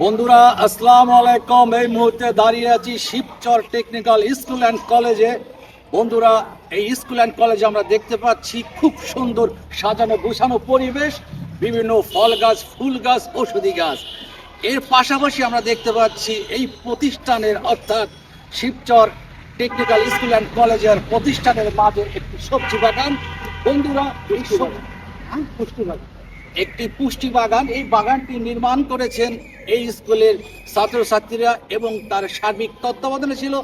বন্ধুরা আসসালামু আলাইকুম। এই মুহূর্তে দাঁড়িয়ে আছি শিবচর টেকনিক্যাল স্কুল অ্যান্ড কলেজে। বন্ধুরা এই স্কুল অ্যান্ড কলেজে আমরা দেখতে পাচ্ছি খুব সুন্দর সাজানো গোছানো পরিবেশ বিভিন্ন ফল গাছ ফুল গাছ ঔষধি গাছ। এর পাশাপাশি আমরা দেখতে পাচ্ছি এই প্রতিষ্ঠানের অর্থাৎ শিবচর টেকনিক্যাল স্কুল অ্যান্ড কলেজের প্রতিষ্ঠানের মাঝে একটি সবজি বাগান। বন্ধুরা এই সব- হ্যাঁ, বাগান। একটি পুষ্টি বাগান। এই বাগানটি নির্মাণ করেছেন এই স্কুলের ছাত্রছাত্রীরা এবং তার সার্বিক তত্ত্বাবধানে ছিল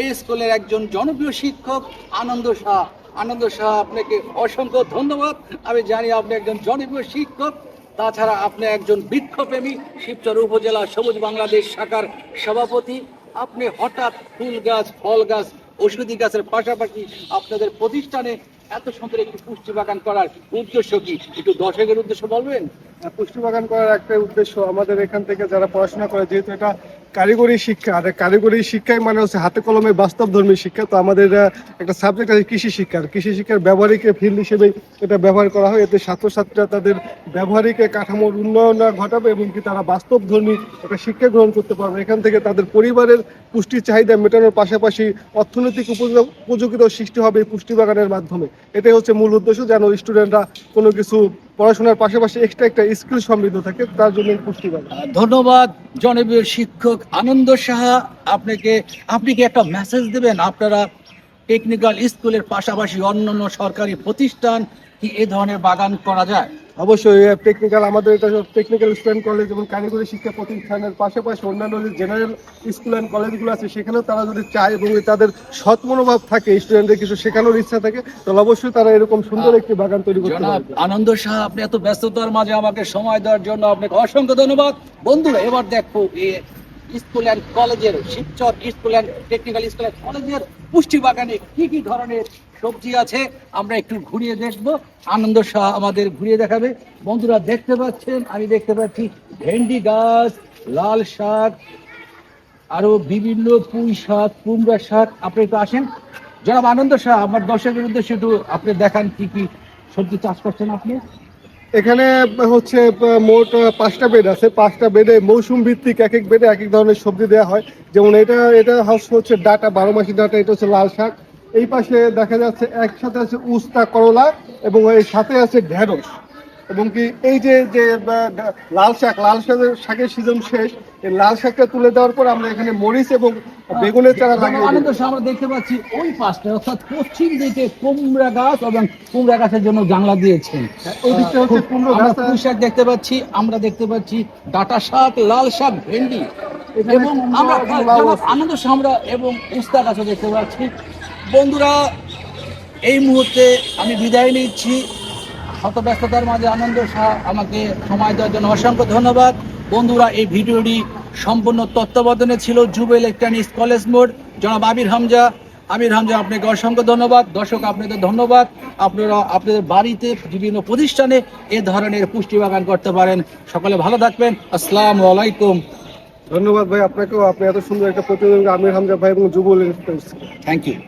এই স্কুলের একজন জনপ্রিয় শিক্ষক আনন্দ শাহ। আনন্দ শাহ, আপনাকে অসংখ্য ধন্যবাদ। আমি জানি আপনি একজন জনপ্রিয় শিক্ষক। তাছাড়া আপনি একজন বৃক্ষপ্রেমী, শিবচর উপজেলা সবুজ বাংলাদেশ শাখার সভাপতি। আপনি হঠাৎ ফুল গাছ, ফল গাছ ঔষধি গাছের পাশাপাশি আপনাদের প্রতিষ্ঠানে এত সুন্দর একটি পুষ্টি বাগান করার উদ্দেশ্য কি? একটু দর্শকের উদ্দেশ্য বলবেন? আর পুষ্টি বাগান করার একটা উদ্দেশ্য আমাদের এখান থেকে যারা পড়াশোনা করে, যেহেতু এটা কারিগরি শিক্ষা, আর কারিগরি শিক্ষাই মানে হচ্ছে হাতে কলমে বাস্তবধর্মী শিক্ষা। তো আমাদের একটা সাবজেক্ট আছে কৃষি শিক্ষা। কৃষি শিক্ষার ব্যবহারিক ফিল্ড হিসেবে এটা ব্যবহার করা হয়। এতে ছাত্রছাত্রীরা তাদের ব্যবহারিক কাঠামোর উন্নয়ন ঘটাবে এবং কি তারা বাস্তবধর্মী একটা শিক্ষা গ্রহণ করতে পারবে। এখান থেকে তাদের পরিবারের পুষ্টির চাহিদা মেটানোর পাশাপাশি অর্থনৈতিক উপযোগ- উপযোগিতাও সৃষ্টি হবে পুষ্টি বাগানের মাধ্যমে। এটাই হচ্ছে মূল উদ্দেশ্য, যেন স্টুডেন্টরা কোনো কিছু পড়াশোনার পাশাপাশি এক্সট্রা একটা স্কিল সমৃদ্ধ থাকে, তার জন্য পুষ্টি পাবে ধন্যবাদ, জনপ্রিয় শিক্ষক আনন্দ সাহা। আপনাকে, আপনি কি একটা মেসেজ দেবেন? আপনারা টেকনিক্যাল স্কুলের পাশাপাশি অন্যান্য সরকারি প্রতিষ্ঠান কি এ ধরনের বাগান করা যায়? অবশ্যই টেকনিক্যাল আমাদের এটা টেকনিক্যাল স্টুডেন্ট কলেজ এবং কারিগরি শিক্ষা প্রতিষ্ঠানের পাশাপাশি অন্যান্য যে জেনারেল স্কুল অ্যান্ড কলেজগুলো আছে সেখানেও তারা যদি চায় এবং তাদের সৎ মনোভাব থাকে স্টুডেন্টদের কিছু শেখানোর ইচ্ছা থাকে তাহলে অবশ্যই তারা এরকম সুন্দর একটি বাগান তৈরি করতে পারবে। আনন্দ শাহ আপনি এত ব্যস্ততার মাঝে আমাকে সময় দেওয়ার জন্য আপনাকে অসংখ্য ধন্যবাদ। বন্ধুরা এবার দেখো স্কুল অ্যান্ড কলেজের Shibchar school and technical school and কলেজের পুষ্টি বাগানে কি কি ধরনের সবজি আছে, আমরা একটু ঘুরিয়ে দেখব। আনন্দ শাহ আমাদের ঘুরিয়ে দেখাবে। বন্ধুরা দেখতে পাচ্ছেন, আমি দেখতে পাচ্ছি ভেন্ডি গাছ, লাল শাক, আরও বিভিন্ন পুঁই শাক, কুমড়া শাক। আপনি একটু আসেন। জনাব আনন্দ শাহ, আমার দর্শকের উদ্দেশ্যে একটু আপনি দেখান কি কি সবজি চাষ করছেন আপনি। এখানে হচ্ছে মোট পাঁচটা বেড আছে। পাঁচটা বেডে মৌসুম ভিত্তিক এক এক বেডে এক এক ধরনের সবজি দেওয়া হয়। যেমন এটা এটা হচ্ছে ডাটা, বারো মাসি ডাটা, এটা হচ্ছে লাল শাক। এই পাশে দেখা যাচ্ছে, একসাথে আছে উস্তা করলা এবং এর সাথে আছে ঢেঁড়স। এবং কি এই যে যে লাল শাক লাল শাকের শাকের সিজন শেষ এই লাল শাকটা তুলে দেওয়ার পর আমরা এখানে মরিচ এবং বেগুনের চারা লাগিয়ে আনন্দ আমরা দেখতে পাচ্ছি ওই পাশটা অর্থাৎ পশ্চিম দিকে কুমড়া গাছ এবং কুমড়া গাছের জন্য জানলা দিয়েছেন। ওই দিকটা হচ্ছে কুমড়ো গাছ। শাক দেখতে পাচ্ছি আমরা দেখতে পাচ্ছি ডাটা শাক লাল শাক ভেন্ডি এবং আমরা আনন্দ আমরা এবং উস্তা গাছও দেখতে পাচ্ছি। বন্ধুরা এই মুহূর্তে আমি বিদায় নিচ্ছি। শত ব্যস্ততার মাঝে আনন্দ শাহ আমাকে সময় দেওয়ার জন্য অসংখ্য ধন্যবাদ। বন্ধুরা এই ভিডিওটি সম্পূর্ণ তত্ত্বাবধানে ছিল যুব ইলেকট্রনিক্স কলেজ মোড়। জনাব আবির হামজা আমির হামজা আপনাকে অসংখ্য ধন্যবাদ। দর্শক আপনাদের ধন্যবাদ। আপনারা আপনাদের বাড়িতে বিভিন্ন প্রতিষ্ঠানে এ ধরনের পুষ্টি বাগান করতে পারেন। সকলে ভালো থাকবেন। আসসালামু আলাইকুম। ধন্যবাদ ভাই আপনাকেও। আপনি এত সুন্দর একটা প্রতিযোগিতা আমির হামজা ভাই এবং যুব থ্যাংক ইউ